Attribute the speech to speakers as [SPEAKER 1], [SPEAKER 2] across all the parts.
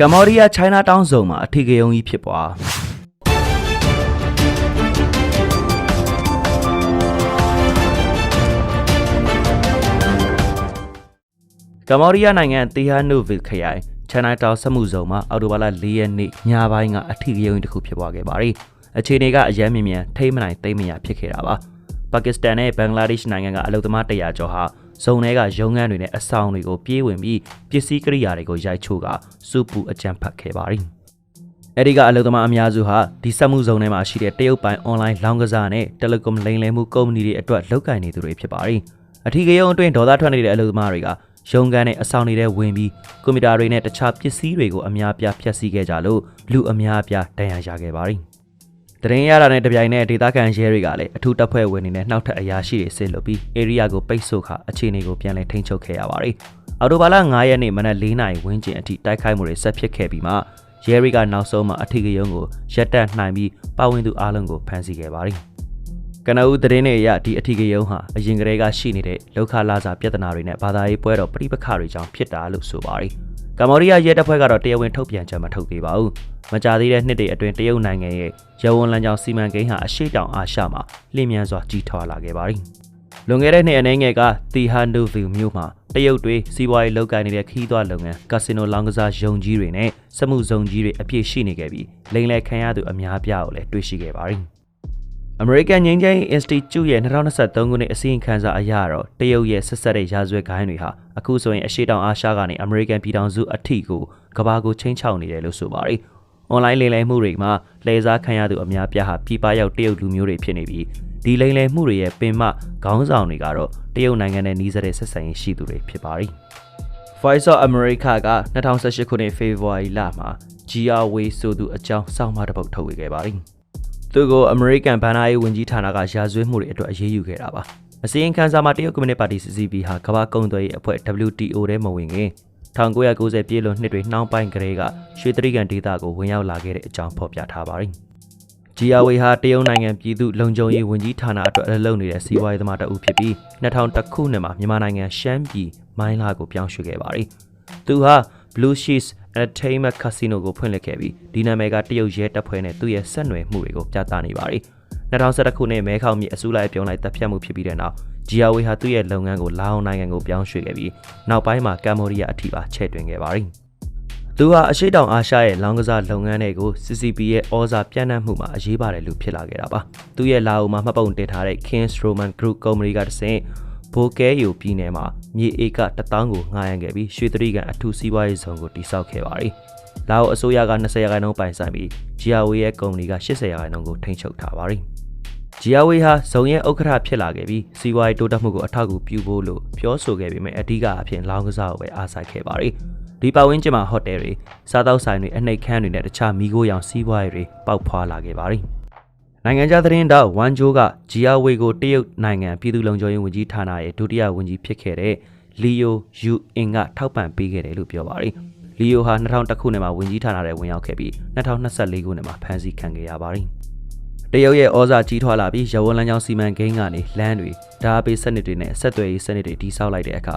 [SPEAKER 1] ကမ္ဘောဒီးယားချိုင်းနာတောင်းဇုံမှာအထီးကယုံကြီးဖြစ်ပွားကမ္ဘောဒီးယားနိုင်ငံတီဟာနိုဗစ်ခရိုင်ချိုင်းနာတောင်းစက်မှုဇုံမှာအော်တိုဘာလ၄ရက်နေ့ညပိုင်းကအထီးကယုံကြီးတစ်ခုဖြစ်ပွားခဲ့ပါတယ်အခြေအနေကအယမ်းမြင်မြန်ထိမ့်မနိုင်သိမ့်မရဖြစ်ခဲ့တာပါပါကစ္စတန်နဲ့ဘင်္ဂလားဒေ့ရှ်နိုင်ငံကအလုံသမား100ကျော်ဟာ ဇုံထဲကရုံးခန်းတွေနဲ့အဆောင်တွေကိုပြေးဝင်ပြီးပစ္စည်းကိရိယာတွေကိုရိုက်ချိုးကစုပူအကြမ်းဖက်ခဲ့ပါတယ်။အဲဒီကအလုံသမားအများစုဟာဒီစက်မှုဇုံထဲမှာရှိတဲ့တရုတ်ပိုင် online လောင်းကစားနဲ့ telecom လိမ်လည်မှုကုမ္ပဏီတွေအတွက်လုပ်ကိုင်နေသူတွေဖြစ်ပါတယ်။အထီးကရုံအတွင်းဒေါသထွက်နေတဲ့အလုံသမားတွေကရုံးခန်းနဲ့အဆောင်တွေထဲဝင်ပြီးကွန်ပျူတာတွေနဲ့တခြားပစ္စည်းတွေကိုအများပြားဖျက်ဆီးခဲ့ကြလို့လူအများပြားဒဏ်ရာရခဲ့ပါတယ်။ တရင်ရတာနဲ့တပြိုင်နက်ဒေသခံရဲတွေကလည်းအထူးတပ်ဖွဲ့ဝင်တွေနဲ့နောက်ထပ်အရာရှိတွေဆစ်လို့ပြီး area ကိုပိတ်ဆို့ခအခြေအနေကိုပြန်လည်ထိန်းချုပ်ခဲ့ရပါတယ်။အော်တိုဘာလ9ရက်နေ့မနက်4နာရီဝန်းကျင်အထိတိုက်ခိုက်မှုတွေဆက်ဖြစ်ခဲ့ပြီးမှရဲတွေကနောက်ဆုံးမှအထီးကရုံးကိုရက်တက်နှိုင်ပြီးပါဝင်သူအလုံးကိုဖမ်းဆီးခဲ့ပါတယ်။ကနဦးသတင်းတွေအရဒီအထီးကရုံးဟာအရင်ကတည်းကရှိနေတဲ့လောက်ခလာစာပြဿနာတွေနဲ့ဘာသာရေးပွဲတော်ပြိပခါတွေကြောင့်ဖြစ်တာလို့ဆိုပါတယ်။ ကမ္ဘောဒီးယားရဲတပ်ဖွဲ့ကတော့တရားဝင်ထုတ်ပြန်ချက်မထုတ်သေးပါဘူး။မကြသေးတဲ့နှစ်တွေအတွင်းတရုတ်နိုင်ငံရဲ့ရဝန်းလမ်းကြောင်းစီမံကိန်းဟာအရှိတောင်အာရှမှာလျင်မြန်စွာကြီးထွားလာခဲ့ပါတယ်။လွန်ခဲ့တဲ့နှစ်အနည်းငယ်ကတီဟာနိုဗီမြို့မှာတရုတ်တွေစီးပွားရေးလုပ်ကိုင်နေတဲ့ခီးသွွားလုပ်ငန်းကာစီနိုလောင်းကစားယုံကြီးတွေနဲ့စက်မှုဇုံကြီးတွေအပြည့်ရှိနေခဲ့ပြီးလိမ်လည်ခံရသူအများပြားကိုလည်းတွေ့ရှိခဲ့ပါတယ်။ American ငြိမ်းချမ်းရေး Institute ရဲ့2023ခုနှစ်အစည်းအဝေးခန်းစာအရတော့တရုတ်ရဲ့ဆက်ဆက်တဲ့ရာဇဝတ်ဂိုင်းတွေဟာအခုဆိုရင်အရှေ့တောင်အာရှကနေ American ပြည်ထောင်စုအထိကိုကမ္ဘာကိုချင်းချောက်နေတယ်လို့ဆိုပါတယ်။ online လိမ်လည်မှုတွေမှာလှည့်စားခံရသူအများပြားဟာပြည်ပရောက်တရုတ်လူမျိုးတွေဖြစ်နေပြီးဒီလိမ်လည်မှုတွေရဲ့ပင်မခေါင်းဆောင်တွေကတော့တရုတ်နိုင်ငံနဲ့နှီးစပ်တဲ့ဆက်ဆံရေးရှိသူတွေဖြစ်ပါတယ်။ Voice of America က2018ခုနှစ်ဖေဖော်ဝါရီလမှာ GR Way ဆိုသူအကြောင်းစောင့်မတစ်ပုဒ်ထုတ်ဝေခဲ့ပါတယ်။ သူကိုအမေရိကန်ဗန်နာရေးဝန်ကြီးဌာနကရာဇဝတ်မှုတွေအတွက်အရေးယူခဲ့တာပါအစီရင်ခံစာမှာတရုတ်ကွန်မြူနတီပါတီ CCP ဟာကမ္ဘာကုံသွယ်ရေးအဖွဲ့ WTO ထဲမဝင်ခင်1990ပြည့်လွန်နှစ်တွေနှောင်းပိုင်းကလေးကရွှေတရိကန်ဒေသကိုဝင်ရောက်လာခဲ့တဲ့အကြောင်းဖော်ပြထားပါတယ်။ GRW ဟာတရုတ်နိုင်ငံပြည်သူလုံခြုံရေးဝန်ကြီးဌာနအတွက်အလုပ်လုပ်နေတဲ့စီးပွားရေးသမားတအုပ်ဖြစ်ပြီး2000ခုနှစ်မှာမြန်မာနိုင်ငံရှမ်းပြည်မိုင်းလာကိုပြောင်းရွှေ့ခဲ့ပါတယ်။သူဟာ Blue Sheets Entertainment Casino ကိုဖွင့်လှစ်ခဲ့ပြီးဒီနာမည်ကတရုတ်ရဲတပ်ဖွဲ့နဲ့သူ့ရဲ့ဆက်နွယ်မှုတွေကိုပြသနေပါတယ်။2011ခုနှစ်မဲခေါင်မြေအစုလိုက်ပြုံးလိုက်တပ်ဖြတ်မှုဖြစ်ပြီးတဲ့နောက်ဂျီယာဝေဟာသူ့ရဲ့လုပ်ငန်းကိုလာအောင်နိုင်ငံကိုပြောင်းရွှေ့ခဲ့ပြီးနောက်ပိုင်းမှာကမ္ဘောဒီးယားအထိပါချဲ့တွင်ခဲ့ပါတယ်။သူဟာအရှိတောင်အာရှရဲ့လောင်းကစားလုပ်ငန်းတွေကို CCP ရဲ့ဩဇာပြန့်နှံ့မှုမှာအရေးပါတယ်လို့ဖြစ်လာခဲ့တာပါ။သူ့ရဲ့လာအိုမှာမှတ်ပုံတင်ထားတဲ့ Kings Roman Group ကုမ္ပဏီကတဆင့် ဘိုကဲယိုပြည်နယ်မှာမြေဧက1000ကိုငှားရမ်းခဲ့ပြီးရွှေတရိကန်အထူးစီးပွားရေးဇုံကိုတိစောက်ခဲ့ပါတယ်။လာအိုအစိုးရက20ရာခိုင်နှုန်းပိုင်ဆိုင်ပြီး GRW ရဲ့ကုမ္ပဏီက80ရာခိုင်နှုန်းကိုထိန်းချုပ်ထားပါတယ်။ GRW ဟာဇုံရဲ့ဥက္ကဋ္ဌဖြစ်လာခဲ့ပြီးစီးပွားရေးတိုးတက်မှုကိုအထောက်အကူပြုဖို့လို့ပြောဆိုခဲ့ပေမဲ့အဓိကအဖြစ်လောင်းကစားကိုပဲအားစိုက်ခဲ့ပါတယ်။ဒီပတ်ဝန်းကျင်မှာဟိုတယ်တွေစားသောက်ဆိုင်တွေအနှိပ်ခန်းတွေနဲ့တခြားမီးခိုးရောင်စီးပွားရေးတွေပေါက်ဖွာလာခဲ့ပါတယ်။ နိုင်ငံခြားသတင်းတောက်ဝမ်ဂျိုးကဂျီယာဝေကိုတရုတ်နိုင်ငံပြည်သူ့လုံခြုံရေးဝန်ကြီးဌာနရဲ့ဒုတိယဝန်ကြီးဖြစ်ခဲ့တဲ့လီယိုယူအင်ကထောက်ပံ့ပေးခဲ့တယ်လို့ပြောပါတယ်။လီယိုဟာ2000ခုနှစ်မှာဝန်ကြီးဌာနထဲဝင်ရောက်ခဲ့ပြီး2024ခုနှစ်မှာဖမ်းဆီးခံခဲ့ရပါတယ်။တရုတ်ရဲ့ဩဇာကြီးထွားလာပြီးရဝန်းလမ်းကြောင်းစီမံကိန်းကနေလမ်းတွေဓာတ်ပေးစနစ်တွေနဲ့ဆက်သွယ်ရေးစနစ်တွေတိစောက်လိုက်တဲ့အခါ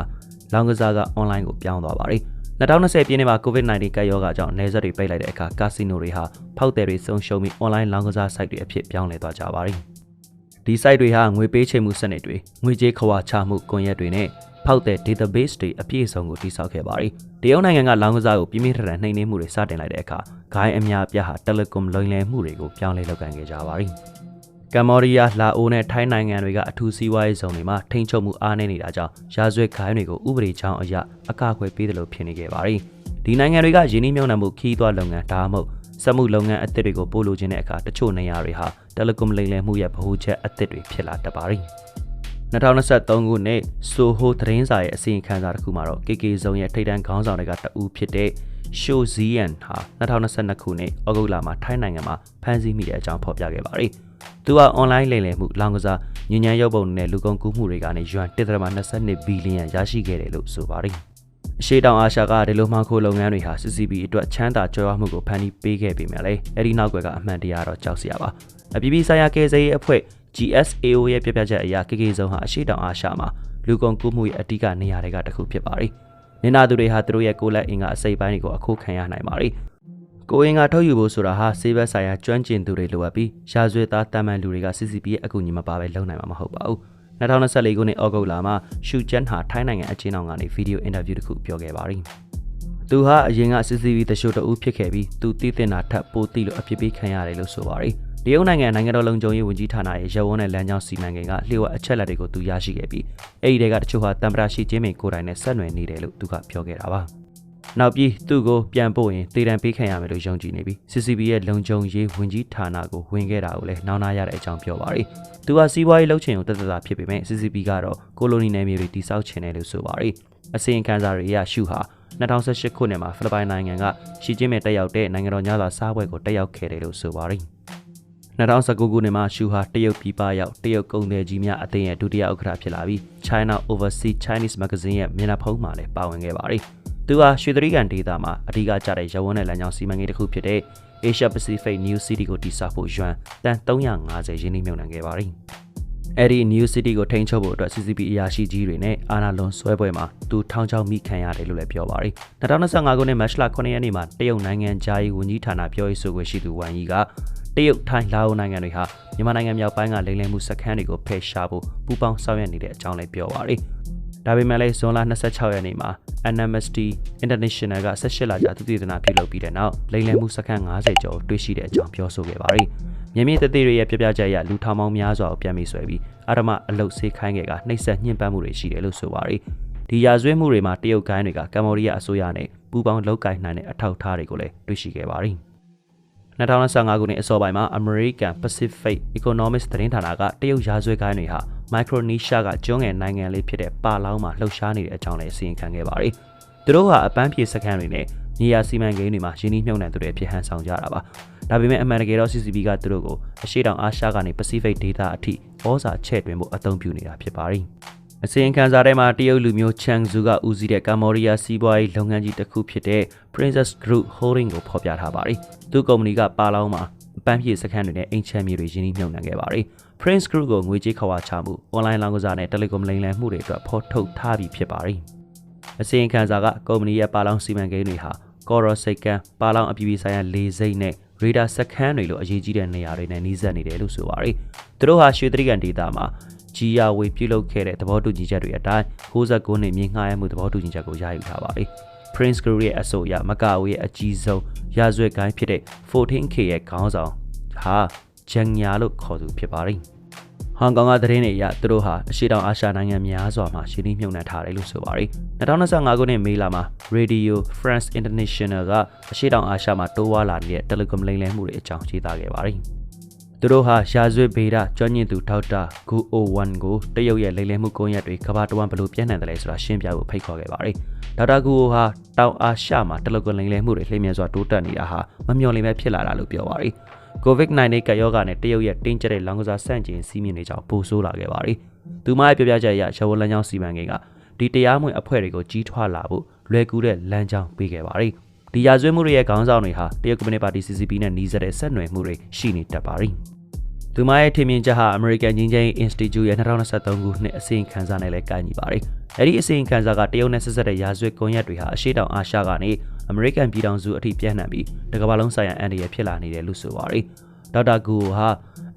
[SPEAKER 1] လောင်ကစားကအွန်လိုင်းကိုပြောင်းသွားပါတယ်။ 2020ပြည့်နှစ်မှာ COVID-19 ကပ်ရောဂါကြောင့်နေဆက်တွေပိတ်လိုက်တဲ့အခါကာစီနိုတွေဟာဖောက်တယ်တွေဆုံးရှုံးပြီး online လောင်းကစား site တွေအဖြစ်ပြောင်းလဲသွားကြပါတယ်။ဒီ site တွေဟာငွေပေးချေမှုစနစ်တွေငွေကြေးခွာချမှုကွန်ရက်တွေနဲ့ဖောက်တဲ့ database တွေအပြည့်အစုံကိုတိစောက်ခဲ့ပါတယ်။တရုတ်နိုင်ငံကလောင်းကစားကိုပြင်းပြထန်ထန်နှိမ်နင်းမှုတွေစတင်လိုက်တဲ့အခါဂိုင်းအများအပြားဟာ telecom လိမ်လည်မှုတွေကိုပြောင်းလဲလုပ်ကိုင်ခဲ့ကြပါတယ်။ ကမ္ဘောဒီးယားလာအိုနဲ့ထိုင်းနိုင်ငံတွေကအထူးစီးပွားရေးဇုံတွေမှာထိန်းချုပ်မှုအားနည်းနေတာကြောင့်ရာဇဝတ်ခိုင်းတွေကိုဥပဒေချောင်းအရအကာအကွယ်ပေးတယ်လို့ဖြစ်နေခဲ့ပါတယ်။ဒီနိုင်ငံတွေကယင်းနှိမ့်မြုံနှံမှုခီးသွွားလုပ်ငန်းဒါမှမဟုတ်စက်မှုလုပ်ငန်းအသစ်တွေကိုပို့လိုခြင်းတဲ့အခါတချို့နေရာတွေဟာတယ်လီကွန်လိမ်လည်မှုရဲ့ဗဟိုချက်အသစ်တွေဖြစ်လာတတ်ပါတယ်။2023ခုနှစ်ဆိုဟိုသတင်းစာရဲ့အစီရင်ခံစာတစ်ခုမှာတော့ KK ဇုံရဲ့ထိပ်တန်းခေါင်းဆောင်တွေကတအူးဖြစ်တဲ့ရှိုဇီယန်ဟာ2022ခုနှစ်ဩဂုတ်လမှာထိုင်းနိုင်ငံမှာဖမ်းဆီးမိတဲ့အကြောင်းဖော်ပြခဲ့ပါတယ်။ သူက online လိမ်လည်မှုလောင်ကစားညဉ့်ညမ်းရုပ်ပုံနဲ့လူကုန်ကူးမှုတွေကနေယွမ်1.22ဘီလီယံရရှိခဲ့တယ်လို့ဆိုပါတယ်။အရှိတောင်အာရှကဒီလိုမှခိုးလုပ်ငန်းတွေဟာ CCP အတွက်ချမ်းသာကြွယ်ဝမှုကိုဖန်တီးပေးခဲ့ပေမဲ့လည်းအဲ့ဒီနောက်ွယ်ကအမှန်တရားတော့ကြောက်စရာပါ။အပြည်ပြည်ဆိုင်ရာကယ်ဆယ်ရေးအဖွဲ့ GSAO ရဲ့ပြပြချက်အရ KK ဆုံးဟာအရှိတောင်အာရှမှာလူကုန်ကူးမှုရဲ့အဓိကနေရာတွေကတစ်ခုဖြစ်ပါတယ်။နင်နာသူတွေဟာသူတို့ရဲ့ကိုယ်လက်အင်ကအစိပ်ပိုင်းတွေကိုအခုခံရနိုင်ပါတယ် ကိုအင်ကထုတ်ယူဖို့ဆိုတာဟာဆေးဘက်ဆိုင်ရာကျွမ်းကျင်သူတွေလိုအပ်ပြီးရှားဆွေသားတမန်လူတွေက CCP ရဲ့အကူအညီမပါဘဲလုပ်နိုင်မှာမဟုတ်ပါဘူး2024ခုနှစ်ဩဂုတ်လမှာရှူကျန်းဟာထိုင်းနိုင်ငံအချင်းအောင်ကနေဗီဒီယိုအင်တာဗျူးတစ်ခုပြောခဲ့ပါတယ်သူဟာအရင်က CCTV တရှို့တအူးဖြစ်ခဲ့ပြီးသူတည်တင်တာထပ်ပိုသိလို့အဖြစ်ပေးခံရတယ်လို့ဆိုပါတယ်။တရုတ်နိုင်ငံနိုင်ငံတော်လုံခြုံရေးဝန်ကြီးဌာနရဲ့ရပ်ဝန်းနဲ့လမ်းကြောင်းစီမံကိန်းကလျှို့ဝှက်အချက်လက်တွေကိုသူရရှိခဲ့ပြီးအဲ့ဒီတွေကတချို့ဟာတမ်ပရာရှိချင်းမင်ကိုယ်တိုင်နဲ့ဆက်နွယ်နေတယ်လို့သူကပြောခဲ့တာပါ။ နောက်ပြီးသူ့ကိုပြန်ပို့ရင်တေတံပေးခံရမယ်လို့ယုံကြည်နေပြီး CCB ရဲ့လုံခြုံရေးဝန်ကြီးဌာနကိုဝင်ခဲ့တာကိုလည်းနောင်နာရတဲ့အကြောင်းပြောပါတယ်။သူကစီးပွားရေးလှုပ်ချင်ုံတသက်သာဖြစ်ပေမဲ့ CCB ကတော့ကိုလိုနီနယ်မြေတွေတိစောက်ချင်တယ်လို့ဆိုပါတယ်။အစီရင်ခံစာတွေအရရှုဟာ2018ခုနှစ်မှာဖိလစ်ပိုင်နိုင်ငံကရှီကျင်းမဲ့တက်ရောက်တဲ့နိုင်ငံတော်ညစာစားပွဲကိုတက်ရောက်ခဲ့တယ်လို့ဆိုပါတယ်။2019ခုနှစ်မှာရှူဟာတရုတ်ပြည်ပရောက်တရုတ်ကုန်သည်ကြီးများအသင်းရဲ့ဒုတိယဥက္ကဋ္ဌဖြစ်လာပြီး China Overseas Chinese Magazine ရဲ့မျက်နှာဖုံးမှာလည်းပါဝင်ခဲ့ပါတယ်။ သူဟာရွှေတရီကန်ဒေသမှာအဓိကကျတဲ့ရဝန်းတဲ့လမ်းကြောင်းစီမံကိန်းတစ်ခုဖြစ်တဲ့ Asia Pacific New City ကိုတည်ဆောက်ဖို့ယွမ်တန်350ရင်းနှီးမြှုပ်နှံခဲ့ပါတယ်။အဲ့ဒီ New City ကိုထိန်းချုပ်ဖို့အတွက် CCP အရာရှိကြီးတွေနဲ့အာနာလွန်ဆွဲပွဲမှာသူထောင်ချောက်မိခံရတယ်လို့လည်းပြောပါတယ်။2025ခုနှစ်မတ်လ9ရက်နေ့မှာတရုတ်နိုင်ငံဂျာယီဝန်ကြီးဌာနပြောရေးဆိုခွင့်ရှိသူဝမ်ယီကတရုတ်ထိုင်းလာအိုနိုင်ငံတွေဟာမြန်မာနိုင်ငံမြောက်ပိုင်းကလိမ့်လည်မှုစခန်းတွေကိုဖယ်ရှားဖို့ပူးပေါင်းဆောင်ရွက်နေတဲ့အကြောင်းလည်းပြောပါတယ်။ ဒါပေမဲ့လည်းဇွန်လ26ရက်နေ့မှာ NMST International က18လကြာသူတည်တနာပြုလုပ်ပြီးတဲ့နောက်လိမ့်လည်မှုစခန်း90ကျော်တွေ့ရှိတဲ့အကြောင်းပြောဆိုခဲ့ပါတယ်။မြင်းမြင့်တသေးတွေရဲ့ပြပြချက်အရလူထောင်ပေါင်းများစွာကိုပြန်ပြီးဆွဲပြီးအာရမအလုတ်ဆေးခိုင်းခဲ့ကနှိပ်စက်ညှဉ်းပန်းမှုတွေရှိတယ်လို့ဆိုပါရယ်ဒီရာဇဝတ်မှုတွေမှာတရုတ်ကိုင်းတွေကကမ္ဘောဒီးယားအစိုးရနဲ့ပူးပေါင်းလုပ်ကိုင်နိုင်တဲ့အထောက်အထားတွေကိုလည်းတွေ့ရှိခဲ့ပါရယ်2025ခုနှစ်အစောပိုင်းမှာ American Pacific Economics သတင်းဌာနကတရုတ်ရာဇဝတ်ကိုင်းတွေဟာ Micronesia ကကျွန်းငယ်နိုင်ငံလေးဖြစ်တဲ့ပါလောင်းမှာလှုပ်ရှားနေတဲ့အကြောင်းလည်းအစီရင်ခံခဲ့ပါတယ်။သူတို့ဟာအပန်းဖြေစခန်းတွေနဲ့နေရာစီမံကိန်းတွေမှာရင်းနှီးမြှုပ်နှံသူတွေဖြစ်ဟန်ဆောင်ကြတာပါဒါပေမဲ့အမှန်တကယ်တော့ CCP ကသူတို့ကိုအရှေ့တောင်အာရှကနေ Pacific Data အထိဩဇာချဲ့တွင်ဖို့အသုံးပြုနေတာဖြစ်ပါတယ်အစီရင်ခံစာထဲမှာတရုတ်လူမျိုးချန်ဇူကဦးစီးတဲ့ကမ္ဘောဒီးယားစီးပွားရေးလုပ်ငန်းကြီးတစ်ခုဖြစ်တဲ့ Princess Group Holding ကိုဖော်ပြထားပါတယ်။သူ့ကုမ္ပဏီကပါလောင်းမှာ အပန်းဖြေစခန်းတွေနဲ့အိမ်ချမ်းမြေတွေရင်းနှီးမြှုပ်နှံခဲ့ပါတယ်။ Prince Group ကိုငွေကြေးခဝါချမှု online လောင်းကစားနဲ့ telecom လိမ်လည်မှုတွေအတွက်ဖော်ထုတ်ထားပြီးဖြစ်ပါတယ်။အစီရင်ခံစာကကုမ္ပဏီရဲ့ပါလောင်းစီမံကိန်းတွေဟာကော်ရော့စိတ်ကန်ပါလောင်အပြည်ပြည်ဆိုင်ရာလေစိတ်နဲ့ရေဒါစခန်းတွေလိုအရေးကြီးတဲ့နေရာတွေနဲ့နှီးစပ်နေတယ်လို့ဆိုပါတယ်။သူတို့ဟာရွှေတရိကန်ဒေတာမှာကြီးယာဝေပြုလုပ်ခဲ့တဲ့သဘောတူညီချက်တွေအတိုင်း69နှစ်မြင့်ငှားရမှုသဘောတူညီချက်ကိုရယူထားပါတယ်။ Prince Guru ရဲ့အဆိုအရမကာဝေရဲ့အကြီးဆုံးရာဇဝတ်ကိုင်းဖြစ်တဲ့ 14K ရဲ့ခေါင်းဆောင်ဟာဂျန်ညာလို့ခေါ်သူဖြစ်ပါတယ်။ဟောင်ကောင်ကသတင်းတွေအရသူတို့ဟာအရှေ့တောင်အာရှနိုင်ငံများစွာမှာရှင်းလင်းမြုံနှံထားတယ်လို့ဆိုပါတယ်။2025ခုနှစ်မေလမှာ Radio France International ကအရှေ့တောင်အာရှမှာတိုးဝါလာနေတဲ့ Telecom လိမ်လည်မှုတွေအကြောင်းရေးသားခဲ့ပါတယ်။ သူတို့ဟာရာဇဝတ်ဗေဒကျွမ်းကျင်သူဒေါက်တာဂူအိုဝမ်ကိုတရုတ်ရဲ့လိမ်လည်မှုကွန်ရက်တွေကမ္ဘာတဝန်းဘလို့ပြန့်နှံ့တယ်လဲဆိုတာရှင်းပြဖို့ဖိတ်ခေါ်ခဲ့ပါတယ်။ဒေါက်တာဂူအိုဟာတောင်အာရှမှာတလကွန်လိမ်လည်မှုတွေလှည့်မြန်စွာတိုးတက်နေတာဟာမမျှော်လင့်ပဲဖြစ်လာတာလို့ပြောပါတယ်။ COVID-19 ကရောဂါနဲ့တရုတ်ရဲ့တင်းကျပ်တဲ့လောင်ကစားဆန့်ကျင်စီးမြင်တွေကြောင့်ပိုဆိုးလာခဲ့ပါတယ်။သူမရဲ့ပြောပြချက်အရရဝလန်းချောင်းစီမံကိန်းကဒီတရားမဝင်အဖွဲ့တွေကိုကြီးထွားလာဖို့လွယ်ကူတဲ့လမ်းကြောင်းပေးခဲ့ပါတယ်။ဒီရာဇဝတ်မှုတွေရဲ့ခေါင်းဆောင်တွေဟာတရုတ်ကွန်မြူနတီပါတီ CCP နဲ့နှီးစပ်တဲ့ဆက်နွယ်မှုတွေရှိနေတတ်ပါတယ်။ သူမရဲ့ထင်မြင်ချက်ဟာ American ငင်းချင်း Institute ရဲ့2023ခုနှစ်အစီရင်ခံစာနဲ့လည်းကိုက်ညီပါတယ်။အဲဒီအစီရင်ခံစာကတရုတ်နဲ့ဆက်ဆက်တဲ့ရာဇဝတ်ကွန်ရက်တွေဟာအရှေ့တောင်အာရှကနေအမေရိကန်ပြည်ထောင်စုအထိပြန့်နှံ့ပြီးတကမ္ဘာလုံးဆိုင်ရာအန်ဒီရဖြစ်လာနေတယ်လို့ဆိုပါတယ်။ဒေါက်တာဂူဟာ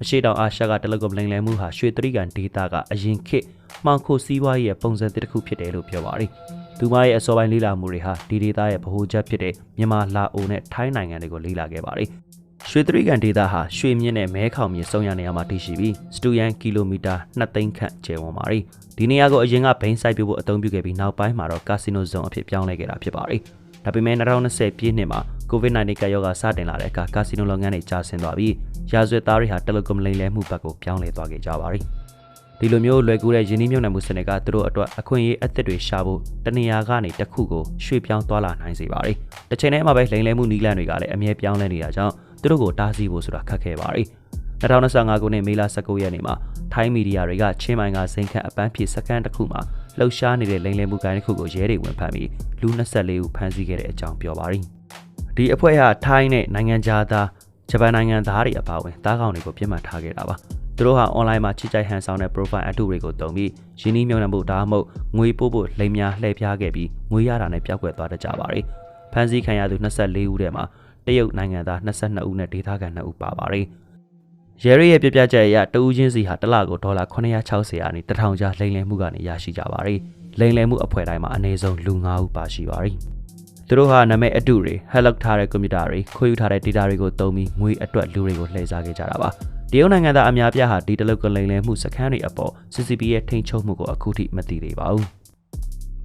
[SPEAKER 1] အရှိတောင်အာရှကတယ်လီကွန်လိမ်လည်မှုဟာရွှေတရိကန်ဒေတာကအရင်ခေတ်မှောင်ခိုစီးပွားရေးရဲ့ပုံစံတစ်ခုဖြစ်တယ်လို့ပြောပါတယ်။သူမရဲ့အစောပိုင်းလေ့လာမှုတွေဟာဒီဒေတာရဲ့ဗဟိုချက်ဖြစ်တဲ့မြန်မာလာအိုနဲ့ထိုင်းနိုင်ငံတွေကိုလေ့လာခဲ့ပါတယ်။ ရွှေတရိကန်ဒေတာဟာရွှေမြင့်နဲ့မဲခေါင်မြင့်စုံရနေရာမှာတည်ရှိပြီးစတူယန်ကီလိုမီတာ2သိန်းခန့်ကျယ်ဝန်းပါတယ်။ဒီနေရာကိုအရင်ကဘိန်းဆိုင်ပြဖို့အသုံးပြုခဲ့ပြီးနောက်ပိုင်းမှာတော့ကာစီနိုဇုံအဖြစ်ပြောင်းလဲခဲ့တာဖြစ်ပါတယ်။ဒါပေမဲ့2020ပြည့်နှစ်မှာ COVID-19 ကရောဂါစတင်လာတဲ့အခါကာစီနိုလုပ်ငန်းတွေကျဆင်းသွားပြီးရာဇဝတ်သားတွေဟာတယ်လီကွန်လိမ်လည်မှုဘက်ကိုပြောင်းလဲသွားခဲ့ကြပါပြီ။ဒီလိုမျိုးလွယ်ကူတဲ့ယင်းနှိမ့်မြုံနယ်မှုစနစ်ကသူတို့အတွက်အခွင့်အရေးအသစ်တွေရှာဖို့တနေရာကနေတစ်ခုကိုရွှေ့ပြောင်းသွားလာနိုင်စေပါတယ်။တစ်ချိန်တည်းမှာပဲလိမ်လည်မှုနီးလန့်တွေကလည်းအမြဲပြောင်းလဲနေတာကြောင့် သူတို့ကိုတားဆီးဖို့ဆိုတာခက်ခဲပါတယ်။2025ခုနှစ်မေလ19ရက်နေ့မှာထိုင်းမီဒီယာတွေကချင်းမိုင်ကစိန်ခန့်အပန်းဖြေစကန်တစ်ခုမှာလှုပ်ရှားနေတဲ့လိမ်လည်မှုကိုင်းတစ်ခုကိုရဲတွေဝင်ဖမ်းပြီးလူ24ဦးဖမ်းဆီးခဲ့တဲ့အကြောင်းပြောပါရယ်။ဒီအဖွဲ့ဟာထိုင်းနဲ့နိုင်ငံခြားသားဂျပန်နိုင်ငံသားတွေအပါအဝင်တားကောင်တွေကိုပြစ်မှတ်ထားခဲ့တာပါသူတို့ဟာ online မှာချစ်ကြိုက်ဟန်ဆောင်တဲ့ profile အတုတွေကိုတုံပြီးရင်းနှီးမြှုပ်နှံမှုဒါမှမဟုတ်ငွေပို့ဖို့လိမ်များလှည့်ဖျားခဲ့ပြီးငွေရတာနဲ့ပျောက်ကွယ်သွားတတ်ကြပါတယ်။ဖမ်းဆီးခံရသူ24ဦးထဲမှာ တရုတ်နိုင်ငံသား22ဦးနဲ့ဒေသခံ2ဦးပါပါတယ်။ရဲရဲရဲ့ပြပြချက်အရတဦးချင်းစီဟာတစ်လကိုဒေါ်လာ960ရာနေ1000ကျားလိမ်လည်မှုကနေရရှိကြပါတယ်။လိမ်လည်မှုအဖွဲ့တိုင်းမှာအနည်းဆုံးလူ9ဦးပါရှိပါတယ်။သူတို့ဟာနာမည်အတုတွေဟက်လောက်ထားတဲ့ကွန်ပျူတာတွေခွေယူထားတဲ့ data တွေကိုသုံးပြီးငွေအတွက်လူတွေကိုလှည့်စားခဲ့ကြတာပါ။တရုတ်နိုင်ငံသားအများပြားဟာဒီတလုတ်ကလိမ်လည်မှုစခန်းတွေအပေါ် CCP ရဲ့ထိန်းချုပ်မှုကိုအခုထိမသိသေးပါဘူး။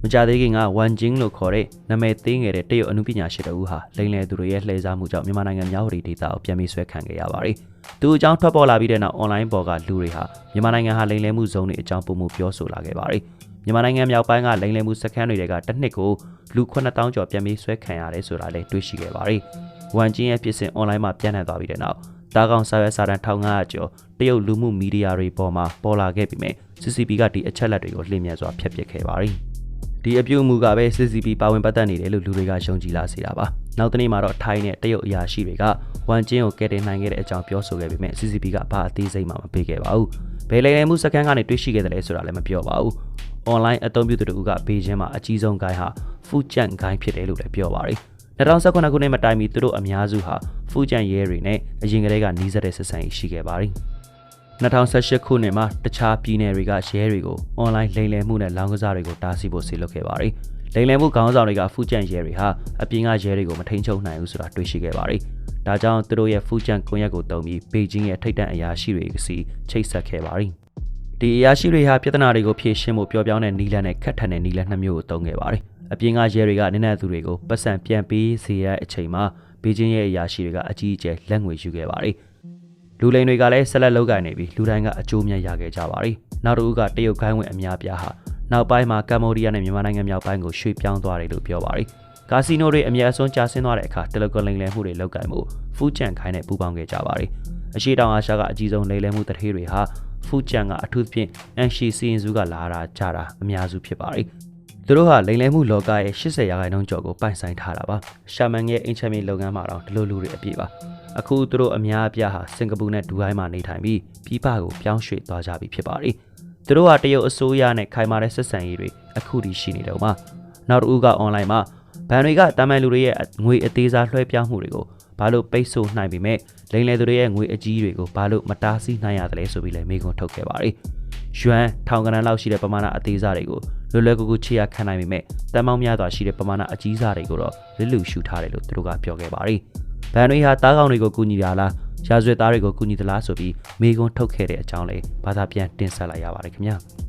[SPEAKER 1] မကြသေးခင်ကဝမ်ဂျင်းလို့ခေါ်တဲ့နာမည်သေးငယ်တဲ့တရုတ်အမှုပညာရှင်တဦးဟာလိမ်လည်သူတွေရဲ့လှည့်စားမှုကြောင့်မြန်မာနိုင်ငံမြောက်ဝတီဒေသကိုပြန်ပြီးဆွဲခံခဲ့ရပါတယ်။သူအကြောင်းထွက်ပေါ်လာပြီးတဲ့နောက် online ပေါ်ကလူတွေဟာမြန်မာနိုင်ငံဟာလိမ်လည်မှုဇုံတွေအကြောင်းပုံမှုပြောဆိုလာခဲ့ပါတယ်။မြန်မာနိုင်ငံမြောက်ပိုင်းကလိမ်လည်မှုစခန်းတွေကတစ်နှစ်ကိုလူ9000ကျော်ပြန်ပြီးဆွဲခံရတယ်ဆိုတာလည်းတွေ့ရှိခဲ့ပါတယ်။ဝမ်ဂျင်းရဲ့ဖြစ်စဉ် online မှာပြန့်နှံ့သွားပြီးတဲ့နောက်တာကောင်စာရွက်စာတမ်း1500ကျော်တရုတ်လူမှုမီဒီယာတွေပေါ်မှာပေါ်လာခဲ့ပြီးမြဲ CCP ကဒီအချက်လက်တွေကိုလျင်မြန်စွာဖျက်ပစ်ခဲ့ပါတယ်။ ဒီအပြုအမူကပဲ CCP ပါဝင်ပတ်သက်နေတယ်လို့လူတွေကယုံကြည်လာစေတာပါ။နောက်တနေ့မှာတော့ထိုင်းနဲ့တရုတ်အရာရှိတွေကဝမ်ကျင်းကိုကယ်တင်နိုင်ခဲ့တဲ့အကြောင်းပြောဆိုခဲ့ပြီးမြဲ CCP ကဘာအသေးစိတ်မှမပေးခဲ့ပါဘူး။ဘယ်လိမ်လည်မှုစကန်ကနေတွေ့ရှိခဲ့တယ်လဲဆိုတာလည်းမပြောပါဘူး။ online အသုံးပြုသူတို့ကဘေဂျင်းမှာအကြီးဆုံးဂိုင်းဟာဖူကျန့်ဂိုင်းဖြစ်တယ်လို့လည်းပြောပါတယ်။2019ခုနှစ်မှာတိုင်ပြီးသူတို့အများစုဟာဖူကျန်ရဲတွေနဲ့အရင်ကတည်းကနှီးစက်တဲ့ဆက်ဆံရေးရှိခဲ့ပါတယ်။ 2018ခုနှစ်မှာတခြားပြည်နယ်တွေကရဲတွေကိုအွန်လိုင်းလိမ်လည်မှုနဲ့လောင်းကစားတွေကိုတားဆီးဖို့ဆီလုပ်ခဲ့ပါတယ်။လိမ်လည်မှုခေါင်းဆောင်တွေကဖူကျန်ရဲတွေဟာအပြင်ကရဲတွေကိုမထိန်ချုပ်နိုင်ဘူးဆိုတာတွေ့ရှိခဲ့ပါတယ်။ဒါကြောင့်သူတို့ရဲ့ဖူကျန်ကွန်ရက်ကိုတုံးပြီးဘေဂျင်းရဲ့ထိပ်တန်းအရာရှိတွေစီချိတ်ဆက်ခဲ့ပါတယ်။ဒီအရာရှိတွေဟာပြဿနာတွေကိုဖြေရှင်းဖို့ပျော်ပြောင်းတဲ့နီလန်နဲ့ခက်ထန်တဲ့နီလန်နှစ်မျိုးကိုတုံးခဲ့ပါတယ်။အပြင်ကရဲတွေကနည်းနည်းသူတွေကိုပတ်စံပြန်ပေးစေတဲ့အချိန်မှာဘေကျင်းရဲ့အရာရှိတွေကအကြီးအကျယ်လက်ငွေယူခဲ့ပါတယ်။ လူလိန်တွေကလည်းဆက်လက်လုပ်ကိုင်နေပြီးလူတိုင်းကအကျိုးမြတ်ရခဲ့ကြပါတယ်။နောက်တစ်ဦးကတရုတ်ခိုင်းဝင်အများပြားဟာနောက်ပိုင်းမှာကမ္ဘောဒီးယားနဲ့မြန်မာနိုင်ငံမြောက်ပိုင်းကိုရွှေ့ပြောင်းသွားတယ်လို့ပြောပါတယ်။ကာစီနိုတွေအများဆုံးကျဆင်းသွားတဲ့အခါတယ်လီကွန်လိမ်လည်မှုတွေလုပ်ကိုင်မှုဖူးကျန်ခိုင်းနဲ့ပူးပေါင်းခဲ့ကြပါတယ်။အရှိတောင်အာရှကအကြီးဆုံးလိမ်လည်မှုတထေးတွေဟာဖူးကျန်ကအထူးသဖြင့်အန်ရှီစီရင်စုကလာတာကြတာအများစုဖြစ်ပါတယ်။သူတို့ဟာလိမ်လည်မှုလောကရဲ့80ရာခိုင်နှုန်းကျော်ကိုပိုင်ဆိုင်ထားတာပါရှာမန်ရဲ့အင်ချမ်မီလုပ်ငန်းမှာတော့ဒီလိုလူတွေအပြည့်ပါ အခုသူတို့အများအပြားဟာစင်ကာပူနဲ့ဒူဟိုင်းမှာနေထိုင်ပြီးပြည်ပကိုပြောင်းရွှေ့သွားကြပြီဖြစ်ပါတယ်သူတို့ဟာတရုတ်အစိုးရနဲ့ခိုင်မာတဲ့ဆက်ဆံရေးတွေအခုထိရှိနေတော့မှာနောက်တစ်ဦးကအွန်လိုင်းမှာဘန်တွေကတာမန်လူတွေရဲ့ငွေအသေးစားလွှဲပြောင်းမှုတွေကိုဘာလို့ပိတ်ဆို့နိုင်ပေမဲ့လိမ်လည်သူတွေရဲ့ငွေအကြီးတွေကိုဘာလို့မတားဆီးနိုင်ရတယ်လဲဆိုပြီးလည်းမေးခွန်းထုတ်ခဲ့ပါတယ်။ယွမ်ထောင်ကနန်းလောက်ရှိတဲ့ပမာဏအသေးစားတွေကိုလွယ်လွယ်ကူကူချေရခံနိုင်ပေမဲ့တန်ပေါင်းများစွာရှိတဲ့ပမာဏအကြီးစားတွေကိုတော့လစ်လူရှူထားတယ်လို့သူတို့ကပြောခဲ့ပါတယ်။ ဘန်တွေဟာတားကောင်တွေကိုကူညီတာလားရာဇဝတ်သားတွေကိုကူညီသလားဆိုပြီးမေကွန်းထုတ်ခဲ့တဲ့အကြောင်းလေးဘာသာပြန်တင်ဆက်လိုက်ရပါတယ်ခင်ဗျာ။